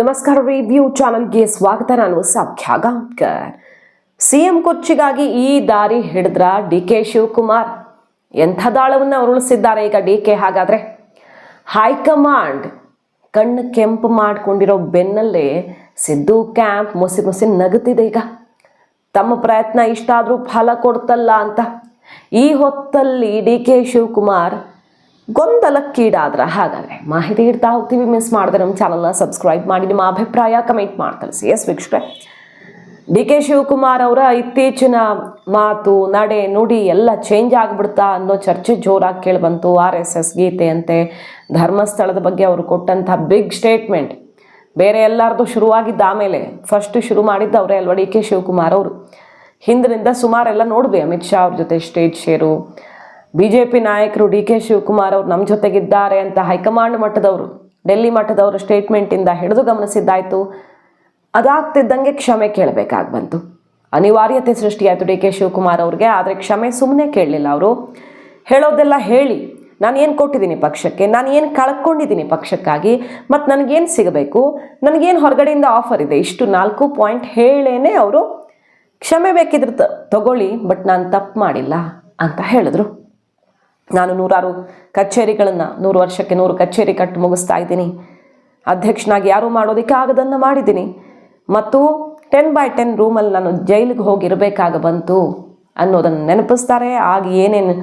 ನಮಸ್ಕಾರ ರಿವ್ಯೂ ಚಾನಲ್ಗೆ ಸ್ವಾಗತ, ನಾನು ಸೌಖ್ಯ ಗಾಂವ್ಕರ್. ಸಿಎಂ ಕುರ್ಚಿಗಾಗಿ ಈ ದಾರಿ ಹಿಡಿದ್ರ ಡಿ ಕೆ ಶಿವಕುಮಾರ್. ಎಂಥ ದಾಳವನ್ನು ಉರುಳಿಸಿದ್ದಾರೆ ಈಗ ಡಿ ಕೆ ಹಾಗಾದ್ರೆ? ಹೈಕಮಾಂಡ್ ಕಣ್ಣು ಕೆಂಪು ಮಾಡಿಕೊಂಡಿರೋ ಬೆನ್ನಲ್ಲೇ ಸಿದ್ದು ಕ್ಯಾಂಪ್ ಮುಸಿ ಮುಸಿ ನಗುತ್ತಿದೆ ಈಗ. ತಮ್ಮ ಪ್ರಯತ್ನ ಇಷ್ಟಾದರೂ ಫಲ ಕೊಡ್ತಲ್ಲ ಅಂತ. ಈ ಹೊತ್ತಲ್ಲಿ ಡಿ ಕೆ ಶಿವಕುಮಾರ್ ಗೊಂದಲಕ್ಕೀಡಾದ್ರ ಹಾಗಾದ್ರೆ ಮಾಹಿತಿ ಇಡ್ತಾ ಹೋಗ್ತೀವಿ ಮಿಸ್ ಮಾಡಿದ್ರೆ ನಮ್ಮ ಚಾನಲ್ನ ಸಬ್ಸ್ಕ್ರೈಬ್ ಮಾಡಿ, ನಿಮ್ಮ ಅಭಿಪ್ರಾಯ ಕಮೆಂಟ್ ಮಾಡಿ ತಿಳಿಸಿ ಎಸ್ ವೀಕ್ಷಕರೇ, ಡಿ ಕೆ ಶಿವಕುಮಾರ್ ಅವರ ಇತ್ತೀಚಿನ ಮಾತು, ನಡೆ, ನುಡಿ ಎಲ್ಲ ಚೇಂಜ್ ಆಗಿಬಿಡ್ತಾ ಅನ್ನೋ ಚರ್ಚೆ ಜೋರಾಗಿ ಕೇಳಿಬಂತು. ಆರ್ ಎಸ್ ಎಸ್ ಗೀತೆ ಅಂತೆ ಧರ್ಮಸ್ಥಳದ ಬಗ್ಗೆ ಅವರು ಕೊಟ್ಟಂಥ ಬಿಗ್ ಸ್ಟೇಟ್ಮೆಂಟ್ ಬೇರೆ ಎಲ್ಲರದು ಶುರುವಾಗಿದ್ದ ಆಮೇಲೆ ಫಸ್ಟ್ ಶುರು ಮಾಡಿದ್ದು ಅವರೇ ಅಲ್ವಾ ಡಿ ಕೆ ಶಿವಕುಮಾರ್ ಅವರು? ಹಿಂದಿನಿಂದ ಸುಮಾರೆಲ್ಲ ನೋಡಿದ್ವಿ ಅಮಿತ್ ಶಾ ಅವ್ರ ಜೊತೆ stage share B J P ನಾಯಕರು ಡಿ ಕೆ ಶಿವಕುಮಾರ್ ಅವರು ನಮ್ಮ ಜೊತೆಗಿದ್ದಾರೆ ಅಂತ ಹೈಕಮಾಂಡ್ ಮಟ್ಟದವರು, ಡೆಲ್ಲಿ ಮಟ್ಟದವರು ಸ್ಟೇಟ್ಮೆಂಟಿಂದ ಹಿಡಿದು ಗಮನಿಸಿದ್ದಾಯಿತು. ಅದಾಗ್ತಿದ್ದಂಗೆ ಕ್ಷಮೆ ಕೇಳಬೇಕಾಗಿ ಬಂತು. ಅನಿವಾರ್ಯತೆ ಸೃಷ್ಟಿಯಾಯಿತು ಡಿ ಕೆ ಶಿವಕುಮಾರ್ ಅವ್ರಿಗೆ, ಆದರೆ ಕ್ಷಮೆ ಸುಮ್ಮನೆ ಕೇಳಲಿಲ್ಲ ಅವರು. ಹೇಳೋದೆಲ್ಲ ಹೇಳಿ, ನಾನು ಏನು ಕೊಟ್ಟಿದ್ದೀನಿ ಪಕ್ಷಕ್ಕೆ, ನಾನು ಏನು ಕಳ್ಕೊಂಡಿದ್ದೀನಿ ಪಕ್ಷಕ್ಕಾಗಿ ಮತ್ತು ನನಗೇನು ಸಿಗಬೇಕು? ನನಗೇನು ಹೊರಗಡೆಯಿಂದ ಆಫರ್ ಇದೆ? ಇಷ್ಟು ನಾಲ್ಕು ಪಾಯಿಂಟ್ ಹೇಳೇನೆ ಅವರು. ಕ್ಷಮೆ ಬೇಕಿದ್ರೆ ತಗೊಳ್ಳಿ, ಬಟ್ ನಾನು ತಪ್ಪು ಮಾಡಿಲ್ಲ ಅಂತ ಹೇಳಿದ್ರು. ನಾನು ನೂರಾರು ಕಚೇರಿಗಳನ್ನು, ನೂರು ವರ್ಷಕ್ಕೆ ನೂರು ಕಚೇರಿ ಕಟ್ಟು ಮುಗಿಸ್ತಾ ಇದ್ದೀನಿ. ಅಧ್ಯಕ್ಷನಾಗಿ ಯಾರೂ ಮಾಡೋದಕ್ಕೆ ಆಗದನ್ನು ಮಾಡಿದ್ದೀನಿ. ಮತ್ತು ಟೆನ್ ಬೈ ಟೆನ್ ರೂಮಲ್ಲಿ ನಾನು ಜೈಲಿಗೆ ಹೋಗಿರಬೇಕಾಗ ಬಂತು ಅನ್ನೋದನ್ನು ನೆನಪಿಸ್ತಾರೆ. ಆಗ ಏನೇನು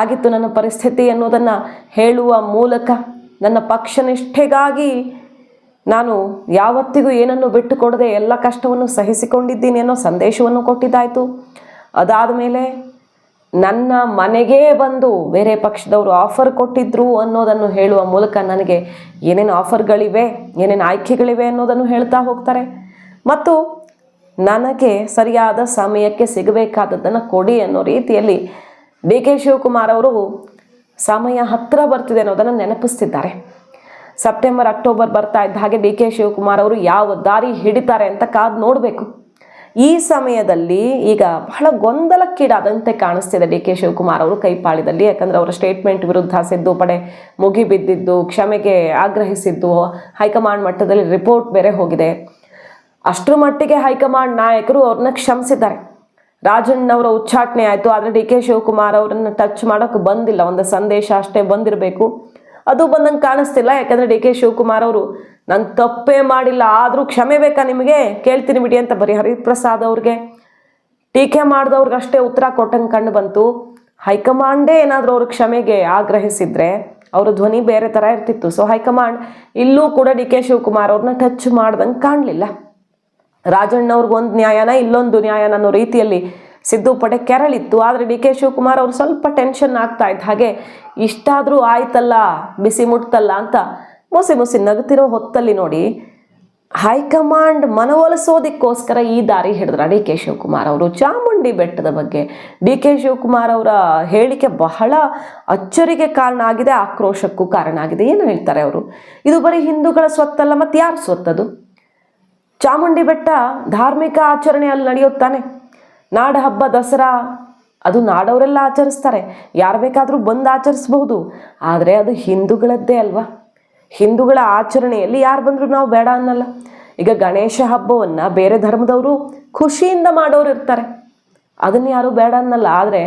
ಆಗಿತ್ತು ನನ್ನ ಪರಿಸ್ಥಿತಿ ಅನ್ನೋದನ್ನು ಹೇಳುವ ಮೂಲಕ ನನ್ನ ಪಕ್ಷನಿಷ್ಠೆಗಾಗಿ ನಾನು ಯಾವತ್ತಿಗೂ ಏನನ್ನು ಬಿಟ್ಟು ಕೊಡದೆ ಎಲ್ಲ ಕಷ್ಟವನ್ನು ಸಹಿಸಿಕೊಂಡಿದ್ದೀನಿ ಅನ್ನೋ ಸಂದೇಶವನ್ನು ಕೊಟ್ಟಿದ್ದಾಯಿತು. ಅದಾದ ಮೇಲೆ ನನ್ನ ಮನೆಗೇ ಬಂದು ಬೇರೆ ಪಕ್ಷದವರು ಆಫರ್ ಕೊಟ್ಟಿದ್ರು ಅನ್ನೋದನ್ನು ಹೇಳುವ ಮೂಲಕ ನನಗೆ ಏನೇನು ಆಫರ್ಗಳಿವೆ ಏನೇನು ಆಯ್ಕೆಗಳಿವೆ ಅನ್ನೋದನ್ನು ಹೇಳ್ತಾ ಹೋಗ್ತಾರೆ. ಮತ್ತು ನನಗೆ ಸರಿಯಾದ ಸಮಯಕ್ಕೆ ಸಿಗಬೇಕಾದದ್ದನ್ನು ಕೊಡಿ ಅನ್ನೋ ರೀತಿಯಲ್ಲಿ ಡಿ ಕೆ ಶಿವಕುಮಾರ್ ಅವರು ಸಮಯ ಹತ್ತಿರ ಬರ್ತಿದೆ ಅನ್ನೋದನ್ನು ನೆನಪಿಸ್ತಿದ್ದಾರೆ. ಸೆಪ್ಟೆಂಬರ್, ಅಕ್ಟೋಬರ್ ಬರ್ತಾ ಇದ್ದ ಹಾಗೆ ಡಿ ಕೆ ಶಿವಕುಮಾರ್ ಅವರು ಯಾವ ದಾರಿ ಹಿಡಿತಾರೆ ಅಂತ ಕಾದು ನೋಡಬೇಕು. ಈ ಸಮಯದಲ್ಲಿ ಈಗ ಬಹಳ ಗೊಂದಲಕ್ಕೀಡಾದಂತೆ ಕಾಣಿಸ್ತಿದೆ ಡಿ ಕೆ ಶಿವಕುಮಾರ್ ಅವರು ಕೈಪಾಳಿದಲ್ಲಿ ಯಾಕಂದ್ರೆ ಅವರ ಸ್ಟೇಟ್ಮೆಂಟ್ ವಿರುದ್ಧ ಸಿದ್ದು ಪಡೆ ಮುಗಿಬಿದ್ದಿದ್ದು, ಕ್ಷಮೆಗೆ ಆಗ್ರಹಿಸಿದ್ದು, ಹೈಕಮಾಂಡ್ ಮಟ್ಟದಲ್ಲಿ ರಿಪೋರ್ಟ್ ಬೇರೆ ಹೋಗಿದೆ. ಅಷ್ಟರ ಮಟ್ಟಿಗೆ ಹೈಕಮಾಂಡ್ ನಾಯಕರು ಅವ್ರನ್ನ ಕ್ಷಮಿಸಿದ್ದಾರೆ. ರಾಜಣ್ಣವರ ಉಚ್ಚಾಟನೆ ಆಯಿತು, ಆದರೆ ಡಿ ಕೆ ಶಿವಕುಮಾರ್ ಅವರನ್ನು ಟಚ್ ಮಾಡೋಕೆ ಬಂದಿಲ್ಲ. ಒಂದು ಸಂದೇಶ ಅಷ್ಟೇ ಬಂದಿರಬೇಕು. ಅದು ಬಂದಂಗೆ ಕಾಣಿಸ್ತಿಲ್ಲ, ಯಾಕಂದರೆ ಡಿ ಕೆ ಶಿವಕುಮಾರ್ ಅವರು ನಾನು ತಪ್ಪೇ ಮಾಡಿಲ್ಲ, ಆದರೂ ಕ್ಷಮೆ ಬೇಕಾ ನಿಮಗೆ? ಕೇಳ್ತೀನಿ ಬಿಡಿ ಅಂತ ಬರೀ ಹರಿಪ್ರಸಾದ್ ಅವ್ರಿಗೆ. ಟೀಕೆ ಮಾಡಿದವ್ರಿಗೆ ಅಷ್ಟೇ ಉತ್ತರ ಕೊಟ್ಟಂಗೆ ಕಂಡು ಬಂತು. ಹೈಕಮಾಂಡೇ ಏನಾದರೂ ಅವ್ರ ಕ್ಷಮೆಗೆ ಆಗ್ರಹಿಸಿದ್ರೆ ಅವರ ಧ್ವನಿ ಬೇರೆ ಥರ ಇರ್ತಿತ್ತು. ಸೊ ಹೈಕಮಾಂಡ್ ಇಲ್ಲೂ ಕೂಡ ಡಿ ಕೆ ಶಿವಕುಮಾರ್ ಅವ್ರನ್ನ ಟಚ್ ಮಾಡ್ದಂಗೆ ಕಾಣಲಿಲ್ಲ. ರಾಜಣ್ಣವ್ರಿಗೆ ಒಂದು ನ್ಯಾಯನ, ಇಲ್ಲೊಂದು ನ್ಯಾಯನ ಅನ್ನೋ ರೀತಿಯಲ್ಲಿ ಸಿದ್ದು ಪಡೆ ಕೆರಳಿತ್ತು. ಆದರೆ ಡಿ ಕೆ ಶಿವಕುಮಾರ್ ಅವರು ಸ್ವಲ್ಪ ಟೆನ್ಷನ್ ಆಗ್ತಾ ಇದ್ದ ಹಾಗೆ, ಇಷ್ಟಾದರೂ ಆಯ್ತಲ್ಲ, ಬಿಸಿ ಮುಟ್ತಲ್ಲ ಅಂತ ಮುಸಿ ಮೋಸೆ ನಗುತ್ತಿರೋ ಹೊತ್ತಲ್ಲಿ ನೋಡಿ ಹೈಕಮಾಂಡ್ ಮನವೊಲಿಸೋದಕ್ಕೋಸ್ಕರ ಈ ದಾರಿ ಹಿಡಿದ್ರ ಡಿ ಕೆ ಶಿವಕುಮಾರ್ ಅವರು. ಚಾಮುಂಡಿ ಬೆಟ್ಟದ ಬಗ್ಗೆ ಡಿ ಕೆ ಶಿವಕುಮಾರ್ ಅವರ ಹೇಳಿಕೆ ಬಹಳ ಅಚ್ಚರಿಗೆ ಕಾರಣ ಆಗಿದೆ, ಆಕ್ರೋಶಕ್ಕೂ ಕಾರಣ ಆಗಿದೆ. ಏನು ಹೇಳ್ತಾರೆ ಅವರು? ಇದು ಬರೀ ಹಿಂದೂಗಳ ಸ್ವತ್ತಲ್ಲ, ಮತ್ತು ಯಾರು ಸ್ವತ್ತದು? ಚಾಮುಂಡಿ ಬೆಟ್ಟ ಧಾರ್ಮಿಕ ಆಚರಣೆ ಅಲ್ಲಿ ನಡೆಯುತ್ತಾನೆ. ನಾಡ ಹಬ್ಬ ದಸರಾ, ಅದು ನಾಡವರೆಲ್ಲ ಆಚರಿಸ್ತಾರೆ. ಯಾರು ಬೇಕಾದರೂ ಬಂದು ಆಚರಿಸ್ಬಹುದು. ಆದರೆ ಅದು ಹಿಂದೂಗಳದ್ದೇ ಅಲ್ವಾ? ಹಿಂದೂಗಳ ಆಚರಣೆಯಲ್ಲಿ ಯಾರು ಬಂದರೂ ನಾವು ಬೇಡ ಅನ್ನಲ್ಲ. ಈಗ ಗಣೇಶ ಹಬ್ಬವನ್ನು ಬೇರೆ ಧರ್ಮದವರು ಖುಷಿಯಿಂದ ಮಾಡೋರು ಇರ್ತಾರೆ. ಅದನ್ನು ಯಾರು ಬೇಡ ಅನ್ನಲ್ಲ. ಆದರೆ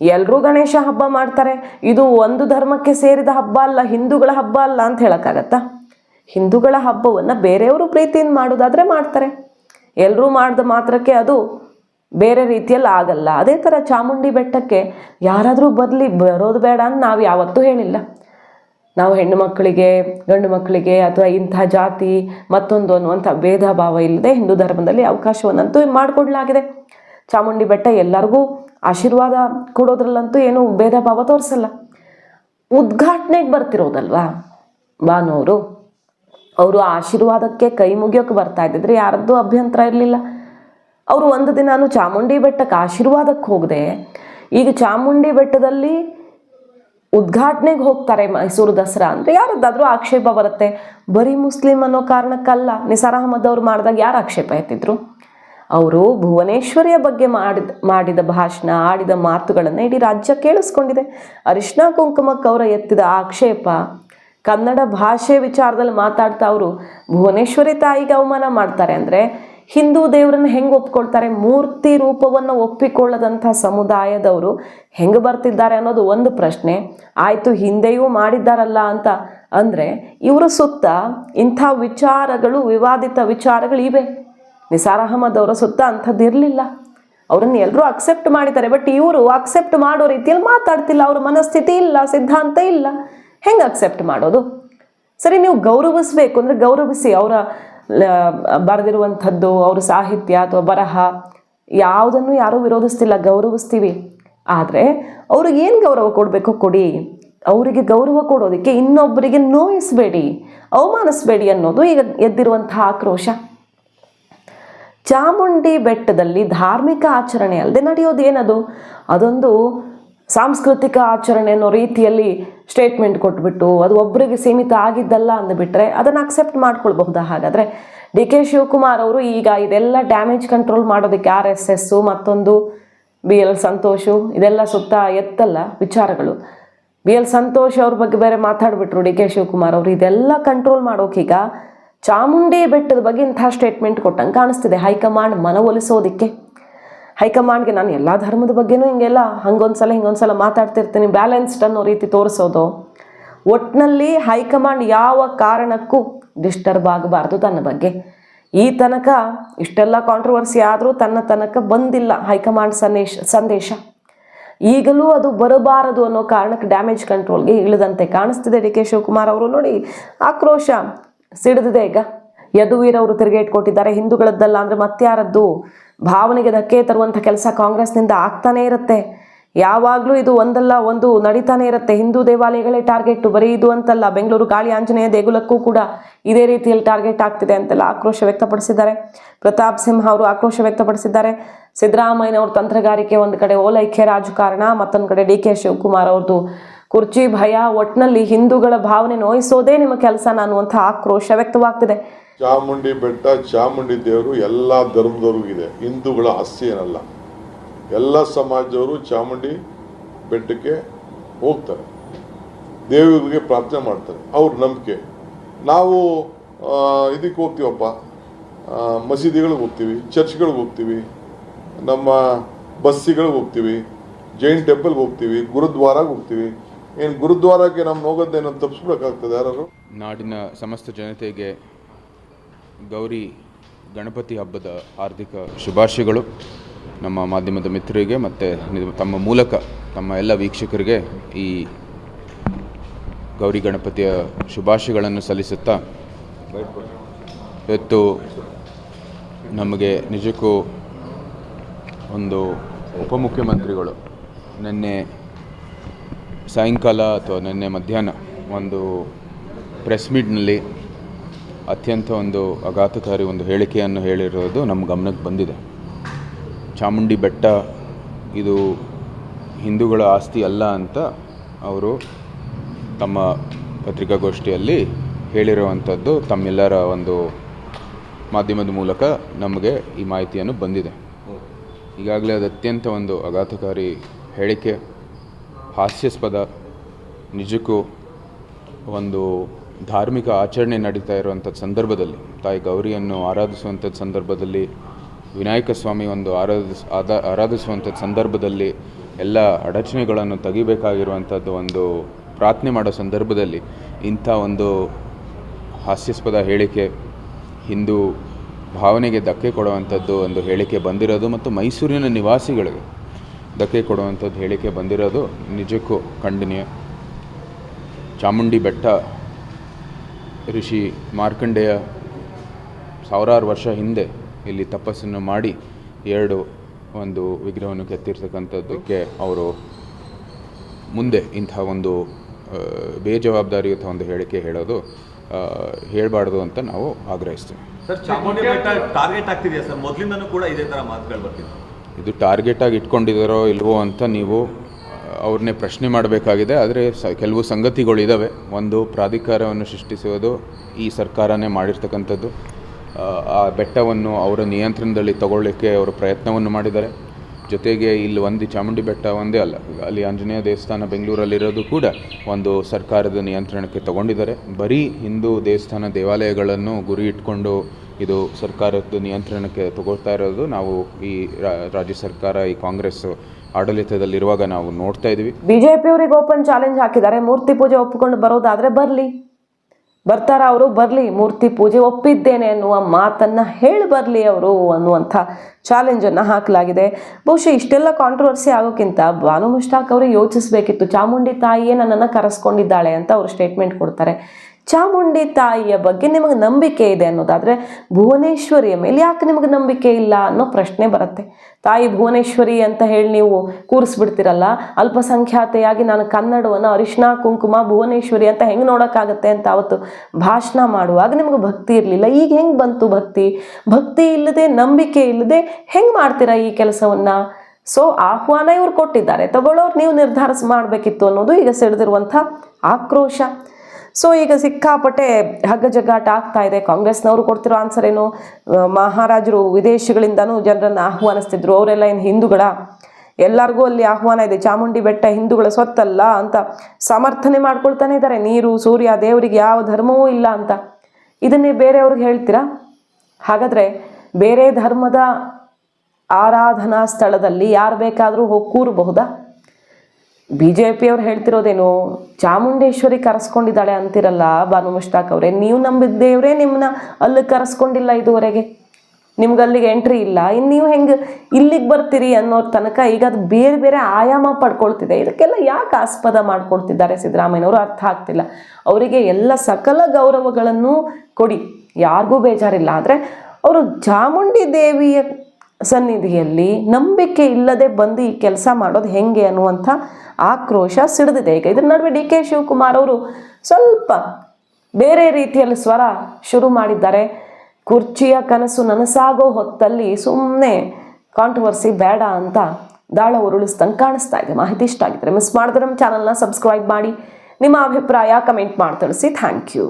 ಎಲ್ಲರೂ ಗಣೇಶ ಹಬ್ಬ ಮಾಡ್ತಾರೆ. ಇದು ಒಂದು ಧರ್ಮಕ್ಕೆ ಸೇರಿದ ಹಬ್ಬ ಅಲ್ಲ, ಹಿಂದೂಗಳ ಹಬ್ಬ ಅಲ್ಲ ಅಂತ ಹೇಳೋಕ್ಕಾಗತ್ತಾ? ಹಿಂದೂಗಳ ಹಬ್ಬವನ್ನು ಬೇರೆಯವರು ಪ್ರೀತಿಯಿಂದ ಮಾಡೋದಾದರೆ ಮಾಡ್ತಾರೆ. ಎಲ್ಲರೂ ಮಾಡಿದ ಮಾತ್ರಕ್ಕೆ ಅದು ಬೇರೆ ರೀತಿಯಲ್ಲಿ ಆಗಲ್ಲ. ಅದೇ ಥರ ಚಾಮುಂಡಿ ಬೆಟ್ಟಕ್ಕೆ ಯಾರಾದರೂ ಬರಲಿ, ಬರೋದು ಬೇಡ ಅಂತ ನಾವು ಯಾವತ್ತೂ ಹೇಳಿಲ್ಲ. ನಾವು ಹೆಣ್ಣು ಮಕ್ಕಳಿಗೆ, ಗಂಡು ಮಕ್ಕಳಿಗೆ ಅಥವಾ ಇಂಥ ಜಾತಿ ಮತ್ತೊಂದು ಅನ್ನುವಂಥ ಭೇದ ಭಾವ ಇಲ್ಲದೆ ಹಿಂದೂ ಧರ್ಮದಲ್ಲಿ ಅವಕಾಶವನ್ನಂತೂ ಮಾಡಿಕೊಡ್ಲಾಗಿದೆ. ಚಾಮುಂಡಿ ಬೆಟ್ಟ ಎಲ್ಲರಿಗೂ ಆಶೀರ್ವಾದ ಕೊಡೋದ್ರಲ್ಲಂತೂ ಏನು ಭೇದ ಭಾವ ತೋರಿಸಲ್ಲ. ಉದ್ಘಾಟನೆಗೆ ಬರ್ತಿರೋದಲ್ವಾ ಭಾನುವರು ಅವರು? ಆಶೀರ್ವಾದಕ್ಕೆ ಕೈ ಮುಗಿಯೋಕೆ ಬರ್ತಾ ಇದ್ದಿದ್ರೆ ಯಾರದ್ದು ಅಭ್ಯಂತರ ಇರಲಿಲ್ಲ. ಅವರು ಒಂದು ದಿನಾನು ಚಾಮುಂಡಿ ಬೆಟ್ಟಕ್ಕೆ ಆಶೀರ್ವಾದಕ್ಕೆ ಹೋಗದೆ, ಈಗ ಚಾಮುಂಡಿ ಬೆಟ್ಟದಲ್ಲಿ ಉದ್ಘಾಟನೆಗೆ ಹೋಗ್ತಾರೆ ಮೈಸೂರು ದಸರಾ ಅಂದರೆ ಯಾರದ್ದಾದ್ರೂ ಆಕ್ಷೇಪ ಬರುತ್ತೆ. ಬರೀ ಮುಸ್ಲಿಂ ಅನ್ನೋ ಕಾರಣಕ್ಕಲ್ಲ. ನಿಸಾರ್ ಅಹಮದ್ ಅವ್ರು ಮಾಡಿದಾಗ ಯಾರು ಆಕ್ಷೇಪ ಎತ್ತಿದ್ರು? ಅವರು ಭುವನೇಶ್ವರಿಯ ಬಗ್ಗೆ ಮಾಡಿದ ಮಾಡಿದ ಭಾಷಣ, ಆಡಿದ ಮಾತುಗಳನ್ನು ಇಡೀ ರಾಜ್ಯ ಕೇಳಿಸ್ಕೊಂಡಿದೆ. ಅರಿಶಿನ ಕುಂಕುಮಕ್ಕೆ ಅವರ ಎತ್ತಿದ ಆಕ್ಷೇಪ, ಕನ್ನಡ ಭಾಷೆ ವಿಚಾರದಲ್ಲಿ ಮಾತಾಡ್ತಾ ಅವರು ಭುವನೇಶ್ವರಿ ತಾಯಿಗೆ ಅವಮಾನ ಮಾಡ್ತಾರೆ ಅಂದರೆ ಹಿಂದೂ ದೇವರನ್ನ ಹೆಂಗೆ ಒಪ್ಕೊಳ್ತಾರೆ? ಮೂರ್ತಿ ರೂಪವನ್ನು ಒಪ್ಪಿಕೊಳ್ಳದಂಥ ಸಮುದಾಯದವರು ಹೆಂಗೆ ಬರ್ತಿದ್ದಾರೆ ಅನ್ನೋದು ಒಂದು ಪ್ರಶ್ನೆ. ಆಯಿತು, ಹಿಂದೆಯೂ ಮಾಡಿದ್ದಾರಲ್ಲ ಅಂತ. ಅಂದರೆ ಇವರ ಸುತ್ತ ಇಂಥ ವಿಚಾರಗಳು, ವಿವಾದಿತ ವಿಚಾರಗಳು ಇವೆ. ನಿಸಾರ್ ಅಹಮದ್ ಅವರ ಸುತ್ತ ಅಂಥದ್ದು ಇರಲಿಲ್ಲ. ಅವರನ್ನು ಎಲ್ಲರೂ ಅಕ್ಸೆಪ್ಟ್ ಮಾಡಿದ್ದಾರೆ. ಬಟ್ ಇವರು ಅಕ್ಸೆಪ್ಟ್ ಮಾಡೋ ರೀತಿಯಲ್ಲಿ ಮಾತಾಡ್ತಿಲ್ಲ. ಅವ್ರ ಮನಸ್ಥಿತಿ ಇಲ್ಲ, ಸಿದ್ಧಾಂತ ಇಲ್ಲ. ಹೆಂಗೆ ಅಕ್ಸೆಪ್ಟ್ ಮಾಡೋದು? ಸರಿ, ನೀವು ಗೌರವಿಸ್ಬೇಕು. ಅಂದರೆ ಗೌರವಿಸಿ ಅವರ ಬರೆದಿರುವಂಥದ್ದು, ಅವ್ರ ಸಾಹಿತ್ಯ ಅಥವಾ ಬರಹ, ಯಾವುದನ್ನು ಯಾರೂ ವಿರೋಧಿಸ್ತಿಲ್ಲ, ಗೌರವಿಸ್ತೀವಿ. ಆದರೆ ಅವ್ರಿಗೆ ಏನು ಗೌರವ ಕೊಡಬೇಕು ಕೊಡಿ? ಅವರಿಗೆ ಗೌರವ ಕೊಡೋದಕ್ಕೆ ಇನ್ನೊಬ್ಬರಿಗೆ ನೋಯಿಸಬೇಡಿ, ಅವಮಾನಿಸಬೇಡಿ ಅನ್ನೋದು ಈಗ ಎದ್ದಿರುವಂತಹ ಆಕ್ರೋಶ. ಚಾಮುಂಡಿ ಬೆಟ್ಟದಲ್ಲಿ ಧಾರ್ಮಿಕ ಆಚರಣೆ ಅಲ್ಲದೆ ನಡೆಯೋದು ಏನದು? ಅದೊಂದು ಸಾಂಸ್ಕೃತಿಕ ಆಚರಣೆ ಅನ್ನೋ ರೀತಿಯಲ್ಲಿ ಸ್ಟೇಟ್ಮೆಂಟ್ ಕೊಟ್ಬಿಟ್ಟು, ಅದು ಒಬ್ಬರಿಗೆ ಸೀಮಿತ ಆಗಿದ್ದಲ್ಲ ಅಂದ್ಬಿಟ್ರೆ ಅದನ್ನು ಅಕ್ಸೆಪ್ಟ್ ಮಾಡ್ಕೊಳ್ಬಹುದಾ? ಹಾಗಾದರೆ ಡಿ ಕೆ ಶಿವಕುಮಾರ್ ಅವರು ಈಗ ಇದೆಲ್ಲ ಡ್ಯಾಮೇಜ್ ಕಂಟ್ರೋಲ್ ಮಾಡೋದಕ್ಕೆ ಆರ್ ಎಸ್ ಎಸ್ಸು ಮತ್ತೊಂದು ಬಿ ಎಲ್ ಸಂತೋಷು ಇದೆಲ್ಲ ಸುತ್ತ ಎತ್ತಲ್ಲ ವಿಚಾರಗಳು. ಬಿ ಎಲ್ ಸಂತೋಷ್ ಅವ್ರ ಬಗ್ಗೆ ಬೇರೆ ಮಾತಾಡಿಬಿಟ್ರು ಡಿ ಕೆ ಶಿವಕುಮಾರ್ ಅವರು. ಇದೆಲ್ಲ ಕಂಟ್ರೋಲ್ ಮಾಡೋಕೀಗ ಚಾಮುಂಡಿ ಬೆಟ್ಟದ ಬಗ್ಗೆ ಇಂಥ ಸ್ಟೇಟ್ಮೆಂಟ್ ಕೊಟ್ಟಂಗೆ ಕಾಣಿಸ್ತಿದೆ. ಹೈಕಮಾಂಡ್ ಮನವೊಲಿಸೋದಕ್ಕೆ. ಹೈಕಮಾಂಡ್ಗೆ ನಾನು ಎಲ್ಲ ಧರ್ಮದ ಬಗ್ಗೆನೂ ಹಿಂಗೆಲ್ಲ ಹಂಗೊಂದ್ಸಲ ಹಿಂಗೊಂದ್ಸಲ ಮಾತಾಡ್ತಿರ್ತೀನಿ. ಬ್ಯಾಲೆನ್ಸ್ಡ್ ಅನ್ನೋ ರೀತಿ ತೋರಿಸೋದು. ಒಟ್ಟಿನಲ್ಲಿ ಹೈಕಮಾಂಡ್ ಯಾವ ಕಾರಣಕ್ಕೂ ಡಿಸ್ಟರ್ಬ್ ಆಗಬಾರ್ದು ತನ್ನ ಬಗ್ಗೆ. ಈ ತನಕ ಇಷ್ಟೆಲ್ಲ ಕಾಂಟ್ರವರ್ಸಿ ಆದರೂ ತನ್ನ ತನಕ ಬಂದಿಲ್ಲ ಹೈಕಮಾಂಡ್ ಸಂದೇಶ ಸಂದೇಶ. ಈಗಲೂ ಅದು ಬರಬಾರದು ಅನ್ನೋ ಕಾರಣಕ್ಕೆ ಡ್ಯಾಮೇಜ್ ಕಂಟ್ರೋಲ್ಗೆ ಇಳಿದಂತೆ ಕಾಣಿಸ್ತಿದೆ ಡಿ ಕೆ ಶಿವಕುಮಾರ್ ಅವರು. ನೋಡಿ, ಆಕ್ರೋಶ ಸಿಡಿದಿದೆ ಈಗ. ಯದುವೀರ್ ಅವರು ತಿರುಗೇಟ್ ಕೊಟ್ಟಿದ್ದಾರೆ. ಹಿಂದೂಗಳದ್ದಲ್ಲ ಅಂದರೆ ಮತ್ಯಾರದ್ದು ಭಾವನೆಗೆ ಧಕ್ಕೆ ತರುವಂಥ ಕೆಲಸ ಕಾಂಗ್ರೆಸ್ನಿಂದ ಆಗ್ತಾನೇ ಇರುತ್ತೆ. ಯಾವಾಗಲೂ ಇದು ಒಂದಲ್ಲ, ಒಂದು ನಡೀತಾನೆ ಇರುತ್ತೆ. ಹಿಂದೂ ದೇವಾಲಯಗಳೇ ಟಾರ್ಗೆಟ್ ಬರೀ ಇದು ಅಂತಲ್ಲ. ಬೆಂಗಳೂರು ಗಾಳಿ ಆಂಜನೇಯ ದೇಗುಲಕ್ಕೂ ಕೂಡ ಇದೇ ರೀತಿಯಲ್ಲಿ ಟಾರ್ಗೆಟ್ ಆಗ್ತಿದೆ ಅಂತೆಲ್ಲ ಆಕ್ರೋಶ ವ್ಯಕ್ತಪಡಿಸಿದ್ದಾರೆ. ಪ್ರತಾಪ್ ಸಿಂಹ ಅವರು ಆಕ್ರೋಶ ವ್ಯಕ್ತಪಡಿಸಿದ್ದಾರೆ. ಸಿದ್ದರಾಮಯ್ಯನವ್ರ ತಂತ್ರಗಾರಿಕೆ ಒಂದು ಕಡೆ ಓಲೈಕ್ಯ ರಾಜಕಾರಣ ಮತ್ತೊಂದು ಕಡೆ ಡಿ ಕೆ ಶಿವಕುಮಾರ್ ಅವ್ರದ್ದು ಕುರ್ಚಿ ಭಯ ಒಟ್ಟಿನಲ್ಲಿ ಹಿಂದೂಗಳ ಭಾವನೆ ನೋಯಿಸೋದೇ ನಿಮ್ಮ ಕೆಲಸ ಅನ್ನುವಂಥ ಆಕ್ರೋಶ ವ್ಯಕ್ತವಾಗ್ತಿದೆ. ಚಾಮುಂಡಿ ಬೆಟ್ಟ, ಚಾಮುಂಡಿ ದೇವರು ಎಲ್ಲ ಧರ್ಮದವ್ರಿಗೂ ಇದೆ. ಹಿಂದೂಗಳ ಆಸ್ತಿ ಏನಲ್ಲ. ಎಲ್ಲ ಸಮಾಜದವರು ಚಾಮುಂಡಿ ಬೆಟ್ಟಕ್ಕೆ ಹೋಗ್ತಾರೆ. ದೇವರಿಗೆ ಪ್ರಾರ್ಥನೆ ಮಾಡ್ತಾರೆ. ಅವ್ರ ನಂಬಿಕೆ. ನಾವು ಇದಕ್ಕೆ ಹೋಗ್ತೀವಪ್ಪ. ಮಸೀದಿಗಳಿಗೆ ಹೋಗ್ತೀವಿ, ಚರ್ಚ್ಗಳಿಗೆ ಹೋಗ್ತೀವಿ, ನಮ್ಮ ಬಸ್ಸಿಗಳಿಗೆ ಹೋಗ್ತೀವಿ, ಜೈನ್ ಟೆಂಪಲ್ಗೆ ಹೋಗ್ತೀವಿ ಗುರುದ್ವಾರಕ್ಕೆ ಹೋಗ್ತೀವಿ. ಏನು ಗುರುದ್ವಾರಕ್ಕೆ ನಮ್ಮ ಹೋಗೋದೇನೋ ತಪ್ಪಿಸ್ಬಿಡೋಕ್ಕಾಗ್ತದೆ ಯಾರು ನಾಡಿನ ಸಮಸ್ತ ಜನತೆಗೆ ಗೌರಿ ಗಣಪತಿ ಹಬ್ಬದ ಹಾರ್ದಿಕ ಶುಭಾಶಯಗಳು. ನಮ್ಮ ಮಾಧ್ಯಮದ ಮಿತ್ರರಿಗೆ ಮತ್ತು ತಮ್ಮ ಮೂಲಕ ತಮ್ಮ ಎಲ್ಲ ವೀಕ್ಷಕರಿಗೆ ಈ ಗೌರಿ ಗಣಪತಿಯ ಶುಭಾಶಯಗಳನ್ನು ಸಲ್ಲಿಸುತ್ತಾ ಇವತ್ತು ನಮಗೆ ನಿಜಕ್ಕೂ ಒಂದು ಉಪಮುಖ್ಯಮಂತ್ರಿಗಳು ನಿನ್ನೆ ಸಾಯಂಕಾಲ ಅಥವಾ ನಿನ್ನೆ ಮಧ್ಯಾಹ್ನ ಒಂದು ಪ್ರೆಸ್ ಮೀಟ್ನಲ್ಲಿ ಅತ್ಯಂತ ಒಂದು ಆಘಾತಕಾರಿ ಒಂದು ಹೇಳಿಕೆಯನ್ನು ಹೇಳಿರೋದು ನಮ್ಮ ಗಮನಕ್ಕೆ ಬಂದಿದೆ. ಚಾಮುಂಡಿ ಬೆಟ್ಟ ಇದು ಹಿಂದೂಗಳ ಆಸ್ತಿ ಅಲ್ಲ ಅಂತ ಅವರು ತಮ್ಮ ಪತ್ರಿಕಾಗೋಷ್ಠಿಯಲ್ಲಿ ಹೇಳಿರುವಂಥದ್ದು. ತಮ್ಮೆಲ್ಲರ ಒಂದು ಮಾಧ್ಯಮದ ಮೂಲಕ ನಮಗೆ ಈ ಮಾಹಿತಿಯನ್ನು ಬಂದಿದೆ. ಈಗಾಗಲೇ ಅದು ಅತ್ಯಂತ ಒಂದು ಆಘಾತಕಾರಿ ಹೇಳಿಕೆ, ಹಾಸ್ಯಾಸ್ಪದ, ನಿಜಕ್ಕೂ ಒಂದು ಧಾರ್ಮಿಕ ಆಚರಣೆ ನಡೀತಾ ಇರುವಂಥ ಸಂದರ್ಭದಲ್ಲಿ, ತಾಯಿ ಗೌರಿಯನ್ನು ಆರಾಧಿಸುವಂಥ ಸಂದರ್ಭದಲ್ಲಿ, ವಿನಾಯಕ ಸ್ವಾಮಿ ಒಂದು ಆರಾಧಿಸ್, ಆದ ಸಂದರ್ಭದಲ್ಲಿ ಎಲ್ಲ ಅಡಚಣೆಗಳನ್ನು ತೆಗಿಬೇಕಾಗಿರುವಂಥದ್ದು ಒಂದು ಪ್ರಾರ್ಥನೆ ಮಾಡೋ ಸಂದರ್ಭದಲ್ಲಿ ಇಂಥ ಒಂದು ಹಾಸ್ಯಾಸ್ಪದ ಹೇಳಿಕೆ, ಹಿಂದೂ ಭಾವನೆಗೆ ಧಕ್ಕೆ ಕೊಡುವಂಥದ್ದು ಒಂದು ಹೇಳಿಕೆ ಬಂದಿರೋದು ಮತ್ತು ಮೈಸೂರಿನ ನಿವಾಸಿಗಳಿಗೆ ಧಕ್ಕೆ ಕೊಡುವಂಥದ್ದು ಹೇಳಿಕೆ ಬಂದಿರೋದು ನಿಜಕ್ಕೂ ಖಂಡನೀಯ. ಚಾಮುಂಡಿ ಬೆಟ್ಟ ಋಷಿ ಮಾರ್ಕಂಡೇಯ ಸಾವಿರಾರು ವರ್ಷ ಹಿಂದೆ ಇಲ್ಲಿ ತಪಸ್ಸನ್ನು ಮಾಡಿ ಎರಡು ಒಂದು ವಿಗ್ರಹವನ್ನು ಕೆತ್ತಿರ್ತಕ್ಕಂಥದ್ದಕ್ಕೆ ಅವರು ಮುಂದೆ ಇಂಥ ಒಂದು ಬೇಜವಾಬ್ದಾರಿಯುತ ಒಂದು ಹೇಳಿಕೆ ಹೇಳೋದು ಹೇಳಬಾರ್ದು ಅಂತ ನಾವು ಆಗ್ರಹಿಸ್ತೀವಿ. Target ಆಗ್ತಿದೆಯಾ sir? ಮೊದಲಿಂದನೂ ಕೂಡ ಇದೇ ತರ ಮಾತುಗಳು ಬರ್ತಿದೆ ಇದು ಟಾರ್ಗೆಟಾಗಿ ಇಟ್ಕೊಂಡಿದ್ದಾರೋ ಇಲ್ವೋ ಅಂತ ನೀವು ಅವ್ರನ್ನೇ ಪ್ರಶ್ನೆ ಮಾಡಬೇಕಾಗಿದೆ ಆದರೆ ಸ ಕೆಲವು ಸಂಗತಿಗಳಿದ್ದಾವೆ ಒಂದು ಪ್ರಾಧಿಕಾರವನ್ನು ಸೃಷ್ಟಿಸುವುದು ಈ ಸರ್ಕಾರನೇ ಮಾಡಿರ್ತಕ್ಕಂಥದ್ದು. ಆ, ಬೆಟ್ಟವನ್ನು ಅವರ ನಿಯಂತ್ರಣದಲ್ಲಿ ತಗೊಳ್ಳಿಕ್ಕೆ ಅವರು ಪ್ರಯತ್ನವನ್ನು ಮಾಡಿದ್ದಾರೆ. ಜೊತೆಗೆ ಇಲ್ಲಿ ಒಂದು ಚಾಮುಂಡಿ ಬೆಟ್ಟ ಒಂದೇ ಅಲ್ಲ ಅಲ್ಲಿ ಆಂಜನೇಯ ದೇವಸ್ಥಾನ ಬೆಂಗಳೂರಲ್ಲಿರೋದು ಕೂಡ ಒಂದು ಸರ್ಕಾರದ ನಿಯಂತ್ರಣಕ್ಕೆ ತಗೊಂಡಿದ್ದಾರೆ. ಬರೀ ಹಿಂದೂ ದೇವಸ್ಥಾನ ದೇವಾಲಯಗಳನ್ನು ಗುರಿ ಇಟ್ಕೊಂಡು ಇದು ಸರ್ಕಾರದ ನಿಯಂತ್ರಣಕ್ಕೆ ತಗೊಳ್ತಾ ಇರೋದು ನಾವು ಈ ರಾಜ್ಯ ಸರ್ಕಾರ ಈ ಕಾಂಗ್ರೆಸ್ ಆಡಳಿತದಲ್ಲಿರುವಾಗ ನಾವು ನೋಡ್ತಾ ಇದೀವಿ ಬಿಜೆಪಿ ಅವರಿಗೆ ಓಪನ್ ಚಾಲೆಂಜ್ ಹಾಕಿದ್ದಾರೆ. ಮೂರ್ತಿ ಪೂಜೆ ಒಪ್ಪಿಕೊಂಡು ಬರೋದಾದ್ರೆ ಬರಲಿ. ಬರ್ತಾರ ಅವರು? ಬರಲಿ. ಮೂರ್ತಿ ಪೂಜೆ ಒಪ್ಪಿದ್ದೇನೆ ಅನ್ನುವ ಮಾತನ್ನ ಹೇಳಿ ಬರಲಿ ಅವರು ಅನ್ನುವಂಥ ಚಾಲೆಂಜನ್ನು ಹಾಕಲಾಗಿದೆ. ಬಹುಶಃ ಇಷ್ಟೆಲ್ಲ ಕಾಂಟ್ರವರ್ಸಿ ಆಗೋಕ್ಕಿಂತ ಭಾನು ಮುಷ್ಟಾಕ್ ಅವರು ಯೋಚಿಸಬೇಕಿತ್ತು. ಚಾಮುಂಡಿ ತಾಯಿಯೇ ನನ್ನನ್ನು ಕರೆಸ್ಕೊಂಡಿದ್ದಾಳೆ ಅಂತ ಅವರು ಸ್ಟೇಟ್ಮೆಂಟ್ ಕೊಡ್ತಾರೆ. ಚಾಮುಂಡಿ ತಾಯಿಯ ಬಗ್ಗೆ ನಿಮಗೆ ನಂಬಿಕೆ ಇದೆ ಅನ್ನೋದಾದರೆ ಭುವನೇಶ್ವರಿಯ ಮೇಲೆ ಯಾಕೆ ನಿಮಗೆ ನಂಬಿಕೆ ಇಲ್ಲ ಅನ್ನೋ ಪ್ರಶ್ನೆ ಬರುತ್ತೆ. ತಾಯಿ ಭುವನೇಶ್ವರಿ ಅಂತ ಹೇಳಿ ನೀವು ಕೂರಿಸ್ಬಿಡ್ತಿರಲ್ಲ, ಅಲ್ಪಸಂಖ್ಯಾತೆಯಾಗಿ ನಾನು ಕನ್ನಡವನ್ನು ಅರಿಶಿನ ಕುಂಕುಮ, ಭುವನೇಶ್ವರಿ ಅಂತ ಹೆಂಗೆ ನೋಡೋಕ್ಕಾಗತ್ತೆ ಅಂತ ಅವತ್ತು ಭಾಷಣ ಮಾಡುವಾಗ ನಿಮಗೆ ಭಕ್ತಿ ಇರಲಿಲ್ಲ. ಈಗ ಹೆಂಗೆ ಬಂತು ಭಕ್ತಿ? ಭಕ್ತಿ ಇಲ್ಲದೆ, ನಂಬಿಕೆ ಇಲ್ಲದೆ ಹೆಂಗೆ ಮಾಡ್ತೀರಾ ಈ ಕೆಲಸವನ್ನು? ಸೊ ಆಹ್ವಾನ ಇವರು ಕೊಟ್ಟಿದ್ದಾರೆ. ತಗೊಳ್ಳೋರು ನೀವು ನಿರ್ಧಾರ ಮಾಡಬೇಕಿತ್ತು ಅನ್ನೋದು ಈಗ ಸಿಡಿದಿರುವಂಥ ಆಕ್ರೋಶ. ಸೊ ಈಗ ಸಿಕ್ಕಾಪಟ್ಟೆ ಹಗ್ಗ ಜಗ್ಗಾಟ ಆಗ್ತಾ ಇದೆ. ಕಾಂಗ್ರೆಸ್ನವರು ಕೊಡ್ತಿರೋ ಆನ್ಸರ್ ಏನು? ಮಹಾರಾಜರು ವಿದೇಶಗಳಿಂದನೂ ಜನರನ್ನು ಆಹ್ವಾನಿಸ್ತಿದ್ರು. ಅವರೆಲ್ಲ ಏನು ಹಿಂದೂಗಳ? ಎಲ್ಲರಿಗೂ ಅಲ್ಲಿ ಆಹ್ವಾನ ಇದೆ. ಚಾಮುಂಡಿ ಬೆಟ್ಟ ಹಿಂದೂಗಳ ಸ್ವತ್ತಲ್ಲ ಅಂತ ಸಮರ್ಥನೆ ಮಾಡ್ಕೊಳ್ತಾನೆ ಇದ್ದಾರೆ. ನೀರು, ಸೂರ್ಯ, ದೇವರಿಗೆ ಯಾವ ಧರ್ಮವೂ ಇಲ್ಲ ಅಂತ. ಇದನ್ನೇ ಬೇರೆಯವ್ರಿಗೆ ಹೇಳ್ತೀರಾ? ಹಾಗಾದರೆ ಬೇರೆ ಧರ್ಮದ ಆರಾಧನಾ ಸ್ಥಳದಲ್ಲಿ ಯಾರು ಬೇಕಾದರೂ ಹೋಗಿ ಕೂರಬಹುದಾ? ಬಿ ಜೆ ಪಿಯವ್ರು ಹೇಳ್ತಿರೋದೇನು, ಚಾಮುಂಡೇಶ್ವರಿ ಕರೆಸ್ಕೊಂಡಿದ್ದಾಳೆ ಅಂತಿರಲ್ಲ ಬಾನು ಮುಷ್ತಾಕ್ ಅವರೇ, ನೀವು ನಂಬಿದ್ದೇವ್ರೆ ನಿಮ್ಮನ್ನ ಅಲ್ಲಿ ಕರೆಸ್ಕೊಂಡಿಲ್ಲ ಇದುವರೆಗೆ. ನಿಮ್ಗೆ ಅಲ್ಲಿಗೆ ಎಂಟ್ರಿ ಇಲ್ಲ. ಇನ್ನು ನೀವು ಹೆಂಗೆ ಇಲ್ಲಿಗೆ ಬರ್ತೀರಿ ಅನ್ನೋ ತನಕ ಈಗ ಅದು ಬೇರೆ ಬೇರೆ ಆಯಾಮ ಪಡ್ಕೊಳ್ತಿದೆ. ಇದಕ್ಕೆಲ್ಲ ಯಾಕೆ ಆಸ್ಪದ ಮಾಡ್ಕೊಳ್ತಿದ್ದಾರೆ ಸಿದ್ದರಾಮಯ್ಯನವರು? ಅರ್ಥ ಆಗ್ತಿಲ್ಲ. ಅವರಿಗೆ ಎಲ್ಲ ಸಕಲ ಗೌರವಗಳನ್ನು ಕೊಡಿ. ಯಾರಿಗೂ ಬೇಜಾರಿಲ್ಲ. ಆದರೆ, ಅವರು ಚಾಮುಂಡಿ ದೇವಿಯ ಸನ್ನಿಧಿಯಲ್ಲಿ ನಂಬಿಕೆ ಇಲ್ಲದೆ ಬಂದು ಈ ಕೆಲಸ ಮಾಡೋದು ಹೆಂಗೆ ಅನ್ನುವಂಥ ಆಕ್ರೋಶ ಸಿಡಿದಿದೆ. ಈಗ ಇದ್ರ ನಡುವೆ ಡಿ ಕೆ ಶಿವಕುಮಾರ್ ಅವರು ಸ್ವಲ್ಪ ಬೇರೆ ರೀತಿಯಲ್ಲಿ ಸ್ವರ ಶುರು ಮಾಡಿದ್ದಾರೆ. ಕುರ್ಚಿಯ ಕನಸು ನನಸಾಗೋ ಹೊತ್ತಲ್ಲಿ ಸುಮ್ಮನೆ ಕಾಂಟ್ರವರ್ಸಿ ಬೇಡ ಅಂತ ದಾಳ ಉರುಳಿಸ್ದಂಗೆ ಕಾಣಿಸ್ತಾ ಇದೆ. ಮಾಹಿತಿ ಇಷ್ಟ ಆಗಿದ್ರೆ ಮಿಸ್ ಮಾಡಿದ್ರೆ ನಮ್ಮ ಚಾನಲ್ನ ಸಬ್ಸ್ಕ್ರೈಬ್ ಮಾಡಿ. ನಿಮ್ಮ ಅಭಿಪ್ರಾಯ ಕಮೆಂಟ್ ಮಾಡಿ ತಿಳಿಸಿ. Thank you